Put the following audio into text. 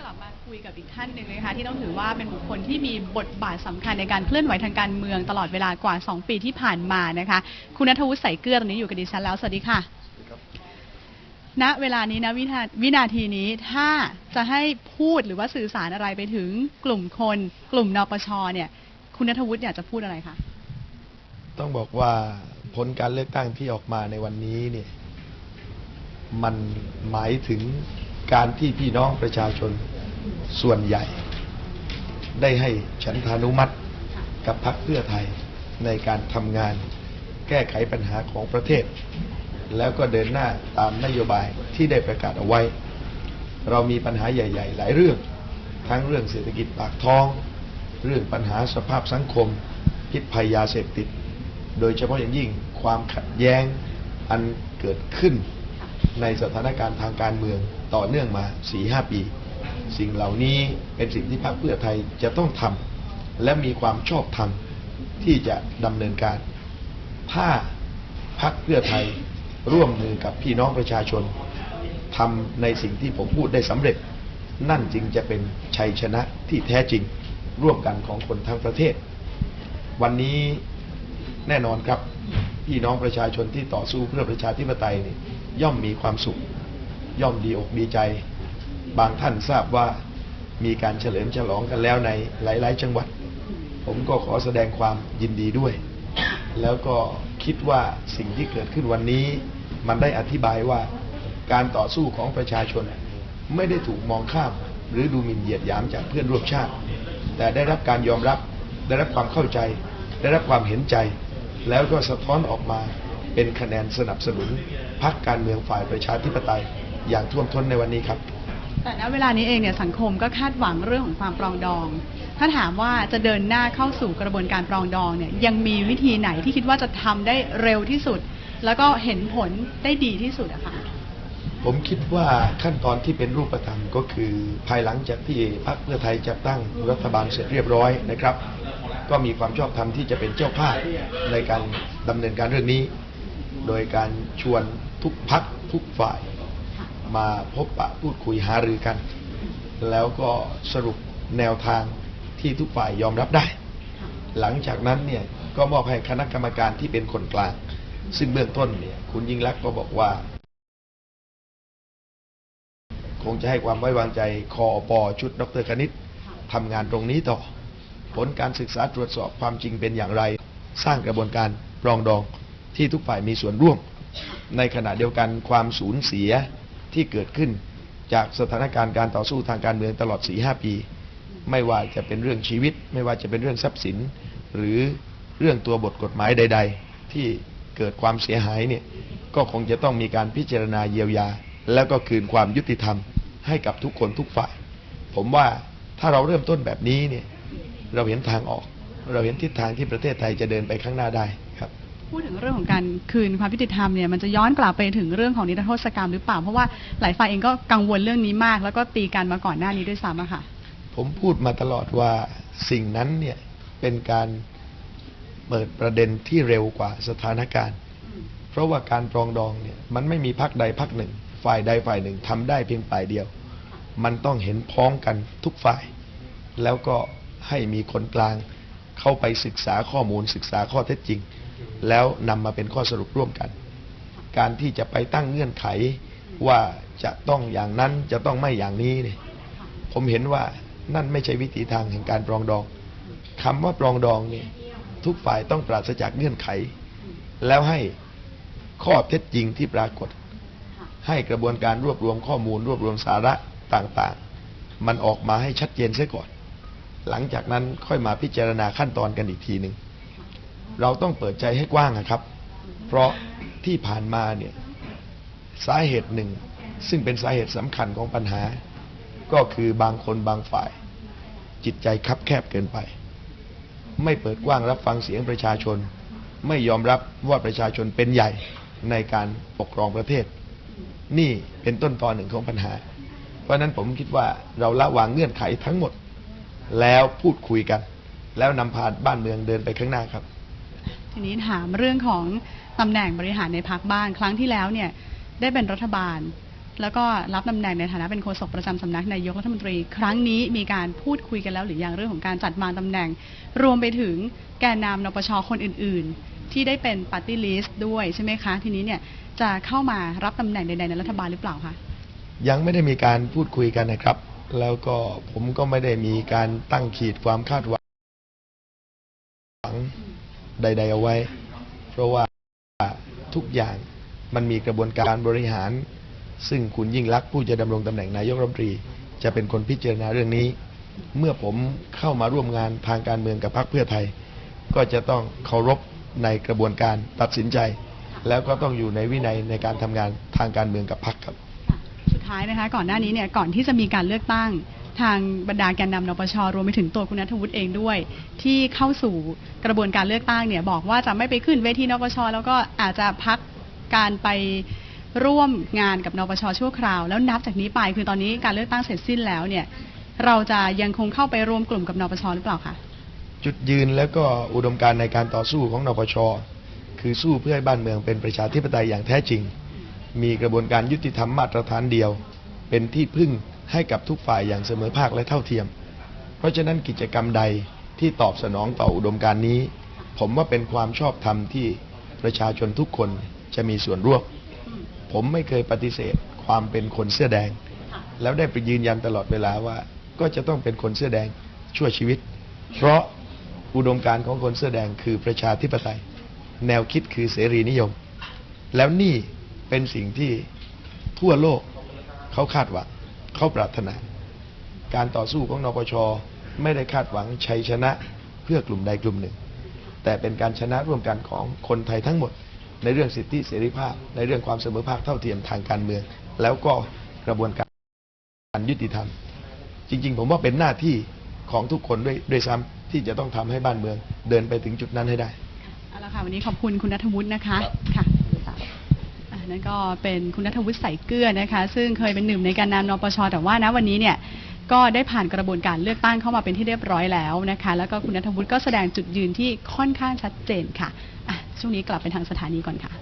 กลับมาคุยกับอีกท่านหนึ่งนะคะที่ต้องถือว่าเป็นบุคคลที่มีบทบาทสำคัญในการเคลื่อนไหวทางการเมืองตลอดเวลากว่า 2 ปีที่ผ่านมานะคะคุณนัทวุฒิใส่เกลือตอนนี้อยู่กับดิฉันแล้วสวัสดีค่ะณเวลานี้นะววินาทีนี้ถ้าจะให้พูดหรือว่าสื่อสารอะไรไปถึงกลุ่มคน กลุ่มนปชเนี่ยคุณนัทวุฒิอยากจะพูดอะไรคะต้องบอกว่าผลการเลือกตั้งที่ออกมาในวันนี้เนี่ยมันหมายถึง การที่พี่น้องประชาชนส่วนใหญ่ ได้ให้ฉันทานุมัติกับพรรคเพื่อไทยในการทำงานแก้ไขปัญหาของประเทศ แล้วก็เดินหน้าตามนโยบายที่ได้ประกาศเอาไว้ เรามีปัญหาใหญ่ ๆ หลายเรื่อง ทั้งเรื่องเศรษฐกิจปากท้อง เรื่องปัญหาสภาพสังคม พิษภัยยาเสพติด โดยเฉพาะอย่างยิ่งความขัดแย้งอันเกิดขึ้น ในสถานการณ์ทางการเมืองต่อเนื่องมา4-5ปี สิ่งเหล่านี้เป็นสิ่งที่พรรคเพื่อไทยจะต้องทำและมีความชอบธรรมที่จะดำเนินการ ถ้าพรรคเพื่อไทยร่วมมือกับพี่น้องประชาชนทำในสิ่งที่ผมพูดได้สำเร็จ นั่นจึงจะเป็นชัยชนะที่แท้จริงร่วมกันของคนทั้งประเทศ วันนี้แน่นอนครับพี่น้องประชาชนที่ต่อสู้เพื่อประชาธิปไตยนี่ ย่อมมีความสุข ย่อมดีอกดีใจ บางท่านทราบว่ามีการเฉลิมฉลองกันแล้วในหลาย ๆ จังหวัด ผมก็ขอแสดงความยินดีด้วย แล้วก็คิดว่าสิ่งที่เกิดขึ้นวันนี้ มันได้อธิบายว่าการต่อสู้ของประชาชนไม่ได้ถูกมองข้าม หรือดูหมิ่นเหยียดหยามจากเพื่อนร่วมชาติ แต่ได้รับการยอมรับ ได้รับความเข้าใจ ได้รับความเห็นใจ แล้วก็สะท้อนออกมา เป็นคะแนนสนับสนุนพรรคการเมืองฝ่ายประชาธิปไตยอย่างท่วมท้นในวันนี้ครับ แต่ณเวลานี้เองเนี่ยสังคมก็คาดหวังเรื่องของความปรองดอง ถ้าถามว่าจะเดินหน้าเข้าสู่กระบวนการปรองดองเนี่ยยังมีวิธีไหนที่คิดว่าจะทำได้เร็วที่สุด แล้วก็เห็นผลได้ดีที่สุดอะคะผมคิดว่าขั้นตอนที่เป็นรูปธรรมก็คือ ภายหลังจากที่พรรคเพื่อไทยจัดตั้งรัฐบาลเสร็จเรียบร้อยนะครับ ก็มีความชอบธรรมที่จะเป็นเจ้าภาพในการดำเนินการเรื่องนี้ โดยการชวนทุกพักทุกฝ่ายมาพบปะพูดคุยหารือกัน แล้วก็สรุปแนวทางที่ทุกฝ่ายยอมรับได้ หลังจากนั้นเนี่ยก็มอบให้คณะกรรมการที่เป็นคนกลาง ซึ่งเบื้องต้นเนี่ยคุณยิ่งรักษณ์ก็บอกว่า คงจะให้ความไว้วางใจคอปชุดดรคณิตทำงานตรงนี้ต่อ ผลการศึกษาตรวจสอบความจริงเป็นอย่างไร สร้างกระบวนการปรองดอง ที่ทุกฝ่ายมีส่วนร่วม ในขณะเดียวกันความสูญเสียที่เกิดขึ้น จากสถานการณ์การต่อสู้ทางการเมืองตลอด4-5ปี ไม่ว่าจะเป็นเรื่องชีวิต ไม่ว่าจะเป็นเรื่องทรัพย์สิน หรือเรื่องตัวบทกฎหมายใด ๆ ที่เกิดความเสียหายเนี่ยก็คงจะต้องมีการพิจารณาเยียวยา แล้วก็คืนความยุติธรรม ให้กับทุกคนทุกฝ่าย ผมว่าถ้าเราเริ่มต้นแบบนี้เนี่ยเราเห็นทางออก เราเห็นทิศทางที่ประเทศไทยจะเดินไปข้างหน้าได้ พูดถึงเรื่องของการคืนความยุติธรรมเนี่ยมันจะย้อนกลับไปถึงเรื่องของนิรโทษกรรมหรือเปล่า เพราะว่าหลายฝ่ายเองก็กังวลเรื่องนี้มาก แล้วก็ตีกันมาก่อนหน้านี้ด้วยซ้ำอะค่ะ ผมพูดมาตลอดว่าสิ่งนั้นเนี่ยเป็นการเปิดประเด็นที่เร็วกว่าสถานการณ์ เพราะว่าการปรองดองเนี่ยมันไม่มีพักใดพักหนึ่ง ฝ่ายใดฝ่ายหนึ่งทำได้เพียงฝ่ายเดียว มันต้องเห็นพ้องกันทุกฝ่าย แล้วก็ให้มีคนกลางเข้าไปศึกษาข้อมูลศึกษาข้อเท็จจริง แล้วนำมาเป็นข้อสรุปร่วมกัน การที่จะไปตั้งเงื่อนไขว่าจะต้องอย่างนั้นจะต้องไม่อย่างนี้เนี่ยผมเห็นว่านั่นไม่ใช่วิธีทางแห่งการปรองดองคำว่าปรองดองเนี่ยทุกฝ่ายต้องปราศจากเงื่อนไข แล้วให้ข้อเท็จจริงที่ปรากฏ ให้กระบวนการรวบรวมข้อมูล รวบรวมสาระต่างๆ มันออกมาให้ชัดเจนเสียก่อน หลังจากนั้นค่อยมาพิจารณาขั้นตอนกันอีกทีหนึ่ง เราต้องเปิดใจให้กว้างนะครับ เพราะที่ผ่านมาเนี่ยสาเหตุหนึ่ง ซึ่งเป็นสาเหตุสำคัญของปัญหา ก็คือบางคนบางฝ่าย จิตใจคับแคบเกินไป ไม่เปิดกว้างรับฟังเสียงประชาชน ไม่ยอมรับว่าประชาชนเป็นใหญ่ในการปกครองประเทศ นี่เป็นต้นตอนหนึ่งของปัญหา เพราะนั้นผมคิดว่าเราละวางเงื่อนไขทั้งหมด แล้วพูดคุยกัน แล้วนำพาบ้านเมืองเดินไปข้างหน้าครับ ทีนี้ถามเรื่องของตำแหน่งบริหารในพักบ้างครั้งที่แล้วเนี่ยได้เป็นรัฐบาล แล้วก็รับตำแหน่งในฐานะเป็นโฆษกประจำสำนักนายกรัฐมนตรี ครั้งนี้มีการพูดคุยกันแล้วหรือยังเรื่องของการจัดวางตำแหน่ง รวมไปถึงแกนนำนปชคนอื่น ๆ ที่ได้เป็นปาร์ตี้ลิสต์ด้วยใช่ไหมคะทีนี้เนี่ยจะเข้ามารับตำแหน่งใดๆในรัฐบาลหรือเปล่าคะยังไม่ได้มีการพูดคุยกันนะครับ แล้วก็ผมก็ไม่ได้มีการตั้งขีดความคาดหวัง ใด ๆ เอาไว้ เพราะว่าทุกอย่างมันมีกระบวนการบริหาร ซึ่งคุณยิ่งรักผู้จะดำรงตำแหน่งนายกรัฐมนตรี จะเป็นคนพิจารณาเรื่องนี้ เมื่อผมเข้ามาร่วมงานทางการเมืองกับพรรคเพื่อไทย ก็จะต้องเคารพในกระบวนการตัดสินใจ แล้วก็ต้องอยู่ในวินัยในการทำงานทางการเมืองกับพรรคครับ สุดท้ายนะคะก่อนหน้านี้เนี่ยก่อนที่จะมีการเลือกตั้ง ทางบรรดาแกนนำนปชรวมไปถึงตัวคุณนัทวุฒิเองด้วย ที่เข้าสู่กระบวนการเลือกตั้งเนี่ยบอกว่าจะไม่ไปขึ้นเวทีนปชแล้วก็อาจจะพักการไปร่วมงานกับนปชชั่วคราว แล้วนับจากนี้ไปคือตอนนี้การเลือกตั้งเสร็จสิ้นแล้วเนี่ยเราจะยังคงเข้าไปรวมกลุ่มกับนปชหรือเปล่าคะจุดยืนแล้วก็อุดมการณ์ในการต่อสู้ของนปชคือสู้เพื่อให้บ้านเมืองเป็นประชาธิปไตยอย่างแท้จริง มีกระบวนการยุติธรรมมาตรฐานเดียว เป็นที่พึ่ง ให้กับทุกฝ่ายอย่างเสมอภาคและเท่าเทียม เพราะฉะนั้นกิจกรรมใดที่ตอบสนองต่ออุดมการณ์นี้ ผมว่าเป็นความชอบธรรมที่ประชาชนทุกคนจะมีส่วนร่วม ผมไม่เคยปฏิเสธความเป็นคนเสื้อแดง แล้วได้ไปยืนยันตลอดเวลาว่าก็จะต้องเป็นคนเสื้อแดงชั่วชีวิต เพราะอุดมการณ์ของคนเสื้อแดงคือประชาธิปไตย แนวคิดคือเสรีนิยม แล้วนี่เป็นสิ่งที่ทั่วโลกเขาคาดหวัง เขาปรารถนา การต่อสู้ของนปชไม่ได้คาดหวังชัยชนะเพื่อกลุ่มใดกลุ่มหนึ่ง แต่เป็นการชนะร่วมกันของคนไทยทั้งหมด ในเรื่องสิทธิเสรีภาพ ในเรื่องความเสมอภาคเท่าเทียมทางการเมือง แล้วก็กระบวนการยุติธรรม จริง ๆ ผมว่าเป็นหน้าที่ของทุกคนด้วยด้วยซ้ำที่จะต้องทำให้บ้านเมือง เดินไปถึงจุดนั้นให้ได้เอาละค่ะวันนี้ขอบคุณคุณนัทวุฒินะคะค่ะอะ นั่นก็เป็นคุณนัทวุฒิใส่เกลือนะคะ ซึ่งเคยเป็นหนึ่งในการนำนปชแต่ว่านะวันนี้เนี่ยก็ได้ผ่านกระบวนการเลือกตั้งเข้ามาเป็นที่เรียบร้อยแล้วนะคะ แล้วก็คุณนัทวุฒิก็แสดงจุดยืนที่ค่อนข้างชัดเจนค่ะอะช่วงนี้กลับไปทางสถานีก่อนค่ะ